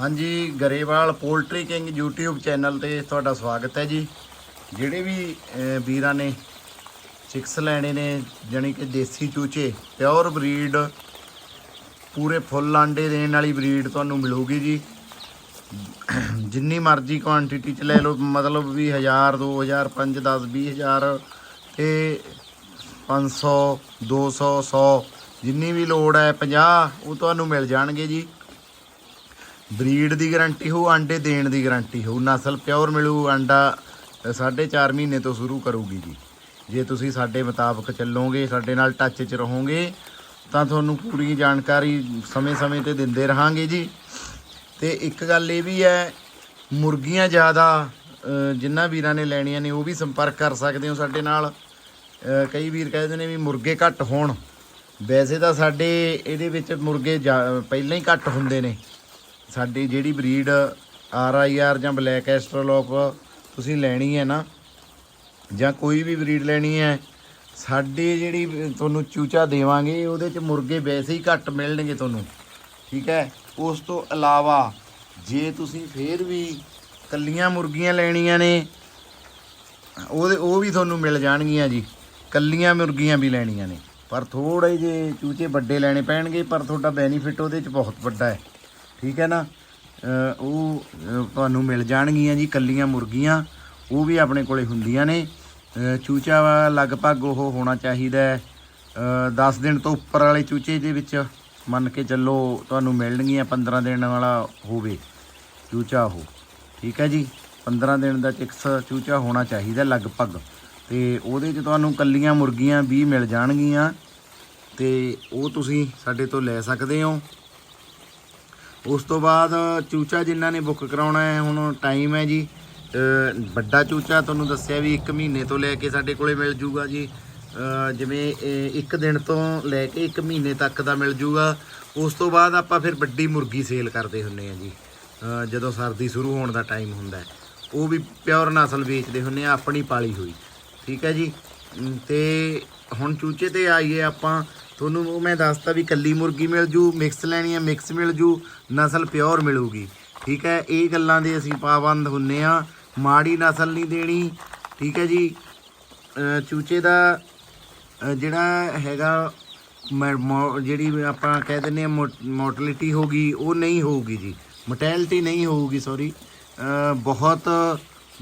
ਹਾਂਜੀ, Grewal poultry king YouTube channel ਤੇ ਤੁਹਾਡਾ ਸਵਾਗਤ ਹੈ ਜੀ। ਜਿਹੜੇ ਵੀ ਵੀਰਾਂ ਨੇ ਚਿਕਸ ਲੈਣੇ ਨੇ, ਜਾਣੀ ਕਿ ਦੇਸੀ ਚੂਚੇ, ਪਿਓਰ ਬਰੀਡ, ਪੂਰੇ ਫੁੱਲ ਆਂਡੇ ਦੇਣ ਵਾਲੀ ਬਰੀਡ ਤੁਹਾਨੂੰ ਮਿਲੂਗੀ ਜੀ। ਜਿੰਨੀ ਮਰਜ਼ੀ ਕੁਆਂਟੀਟੀ ਚ ਲੈ ਲਓ, ਮਤਲਬ ਵੀ 1000 2000 5 10 20000 ਤੇ 500 200 100 ਜਿੰਨੀ ਵੀ ਲੋੜ ਹੈ 50 ਉਹ ਤੁਹਾਨੂੰ ਮਿਲ ਜਾਣਗੇ ਜੀ। ਬਰੀਡ ਦੀ ਗਾਰੰਟੀ ਹੋਊ ਆਂਡੇ ਦੇਣ ਦੀ ਗਾਰੰਟੀ ਹੋ ਨਸਲ ਪਿਓਰ ਮਿਲੂ ਆਂਡਾ 4.5 ਮਹੀਨੇ ਤੋਂ ਸ਼ੁਰੂ ਕਰੂਗੀ ਜੀ। ਜੇ ਤੁਸੀਂ ਸਾਡੇ ਮੁਤਾਬਕ ਚੱਲੋਗੇ ਸਾਡੇ ਨਾਲ ਟੱਚ 'ਚ ਰਹੋਗੇ ਤਾਂ ਤੁਹਾਨੂੰ ਪੂਰੀ ਜਾਣਕਾਰੀ ਸਮੇਂ-ਸਮੇਂ ਤੇ ਦਿੰਦੇ ਰਹਾਂਗੇ ਜੀ। ਤੇ ਇੱਕ ਗੱਲ ਇਹ ਵੀ ਹੈ ਮੁਰਗੀਆਂ ਜ਼ਿਆਦਾ ਅ, ਜਿਨ੍ਹਾਂ ਵੀਰਾਂ ਨੇ ਲੈਣੀਆਂ ਨੇ ਉਹ ਵੀ ਸੰਪਰਕ ਕਰ ਸਕਦੇ ਹੋ ਸਾਡੇ ਨਾਲ। ਕਈ ਵੀਰ ਕਹਿੰਦੇ ਨੇ ਵੀ ਮੁਰਗੇ ਘੱਟ ਹੋਣ। ਵੈਸੇ ਤਾਂ ਸਾਡੇ ਇਹਦੇ ਵਿੱਚ ਮੁਰਗੇ ਜ਼ਿਆ- ਪਹਿਲਾਂ ਹੀ ਘੱਟ ਹੁੰਦੇ ਨੇ। ਸਾਡੀ ਜਿਹੜੀ ਬਰੀਡ ਆਰ ਆਈ ਆਰ ਜਾਂ ਬਲੈਕ ਐਸਟਰੋਲੋਪ ਤੁਸੀਂ ਲੈਣੀ ਹੈ ਨਾ, ਜਾਂ ਕੋਈ ਵੀ ਬਰੀਡ ਲੈਣੀ ਹੈ, ਸਾਡੇ ਜਿਹੜੀ ਤੁਹਾਨੂੰ ਚੂਚਾ ਦੇਵਾਂਗੇ, ਉਹਦੇ ਚ ਮੁਰਗੇ ਵੈਸੇ ਹੀ ਘੱਟ ਮਿਲਣਗੇ ਤੁਹਾਨੂੰ, ਠੀਕ ਹੈ? ਉਸ ਤੋਂ ਇਲਾਵਾ ਜੇ ਤੁਸੀਂ ਫੇਰ ਵੀ ਕੱਲੀਆਂ ਮੁਰਗੀਆਂ ਲੈਣੀਆਂ ਨੇ, ਉਹਦੇ, ਉਹ ਵੀ ਤੁਹਾਨੂੰ ਮਿਲ ਜਾਣਗੀਆਂ ਜੀ, ਕੱਲੀਆਂ ਮੁਰਗੀਆਂ ਵੀ ਲੈਣੀਆਂ ਨੇ, ਪਰ ਥੋੜੇ ਜੇ ਚੂਚੇ ਵੱਡੇ ਲੈਣੇ ਪੈਣਗੇ, ਪਰ ਤੁਹਾਡਾ ਬੈਨੀਫਿਟ ਉਹਦੇ ਚ ਬਹੁਤ ਵੱਡਾ ਹੈ। ਠੀਕ ਹੈ ਨਾ? ਉਹ ਤੁਹਾਨੂੰ ਮਿਲ ਜਾਣਗੀਆਂ ਜੀ ਕੱਲੀਆਂ ਮੁਰਗੀਆਂ। ਉਹ ਵੀ ਆਪਣੇ ਕੋਲੇ ਹੁੰਦੀਆਂ ਨੇ। ਚੂਚਾ ਲਗਭਗ ਉਹ ਹੋਣਾ ਚਾਹੀਦਾ ਹੈ। 10 ਦਿਨ ਤੋਂ ਉੱਪਰ ਵਾਲੇ ਚੂਚੇ ਦੇ ਵਿੱਚ ਮੰਨ ਕੇ ਚੱਲੋ ਤੁਹਾਨੂੰ ਮਿਲਣਗੀਆਂ 15 ਦਿਨ ਵਾਲਾ ਹੋਵੇ ਚੂਚਾ ਉਹ। ਠੀਕ ਹੈ ਜੀ? 15 ਦਿਨ ਦਾ ਚਿਕਸ ਚੂਚਾ ਹੋਣਾ ਚਾਹੀਦਾ ਲਗਭਗ। ਤੇ ਉਹਦੇ 'ਚ ਤੁਹਾਨੂੰ ਕੱਲੀਆਂ ਮੁਰਗੀਆਂ ਵੀ ਮਿਲ ਜਾਣਗੀਆਂ। ਤੇ ਉਹ ਤੁਸੀਂ ਸਾਡੇ ਤੋਂ ਲੈ ਸਕਦੇ ਹੋ। ਉਸ ਤੋਂ ਬਾਅਦ ਚੂਚਾ ਜਿਨ੍ਹਾਂ ਨੇ ਬੁੱਕ ਕਰਾਉਣਾ ਹੈ ਹੁਣ ਟਾਈਮ ਹੈ ਜੀ। ਵੱਡਾ ਚੂਚਾ ਤੁਹਾਨੂੰ ਦੱਸਿਆ ਵੀ 1 ਮਹੀਨੇ ਤੋਂ ਲੈ ਕੇ ਸਾਡੇ ਕੋਲੇ ਮਿਲ ਜੂਗਾ ਜੀ। ਜਿਵੇਂ ਇੱਕ ਦਿਨ ਤੋਂ ਲੈ ਕੇ 1 ਮਹੀਨੇ ਤੱਕ ਦਾ ਮਿਲ ਜੂਗਾ। ਉਸ ਤੋਂ ਬਾਅਦ ਆਪਾਂ ਫਿਰ ਵੱਡੀ ਮੁਰਗੀ ਸੇਲ ਕਰਦੇ ਹੁੰਨੇ ਆ ਜੀ। ਜਦੋਂ ਸਰਦੀ ਸ਼ੁਰੂ ਹੋਣ ਦਾ ਟਾਈਮ ਹੁੰਦਾ ਉਹ ਵੀ ਪਿਓਰ ਨਸਲ ਵੇਚਦੇ ਹੁੰਨੇ ਆ ਆਪਣੀ ਪਾਲੀ ਹੋਈ। ਠੀਕ ਹੈ ਜੀ। ਅਮ, ਤੇ ਹੁਣ ਚੂਚੇ ਤੇ ਆਈਏ ਆਪਾਂ। ਤੁਹਾਨੂੰ ਉਹ ਮੈਂ ਦੱਸਤਾ ਵੀ ਕੱਲੀ ਮੁਰਗੀ ਮਿਲ ਜੂ ਮਿਕਸ ਲੈਣੀ ਹੈ ਮਿਕਸ ਮਿਲ ਜੂ, ਨਸਲ ਪਿਓਰ ਮਿਲੂਗੀ। ਠੀਕ ਹੈ? ਇਹ ਗੱਲਾਂ ਦੇ ਅਸੀਂ ਪਾਬੰਦ ਹੁੰਨੇ ਆ। ਮਾੜੀ ਨਸਲ ਨਹੀਂ ਦੇਣੀ, ਠੀਕ ਹੈ ਜੀ? ਚੂਚੇ ਦਾ ਜਿਹੜਾ ਹੈਗਾ, ਮ- ਮੋ- ਜਿਹੜੀ ਆਪਾਂ ਕਹਿ ਦਿੰਦੇ ਆ ਮੋਰਟੈਲਿਟੀ ਹੋਗੀ ਉਹ ਨਹੀਂ ਹੋਊਗੀ ਜੀ। ਮੋਰਟੈਲਿਟੀ ਨਹੀਂ ਹੋਊਗੀ ਸੌਰੀ ਬਹੁਤ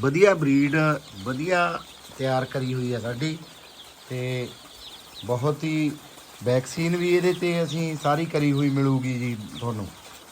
ਵਧੀਆ ਬਰੀਡ ਵਧੀਆ ਤਿਆਰ ਕਰੀ ਹੋਈ ਹੈ ਸਾਡੀ। ਤੇ ਬਹੁਤ ਹੀ ਵੈਕਸੀਨ ਵੀ ਇਹਦੇ ਤੇ ਅਸੀਂ ਸਾਰੀ ਕਰੀ ਹੋਈ ਮਿਲੂਗੀ ਜੀ ਤੁਹਾਨੂੰ।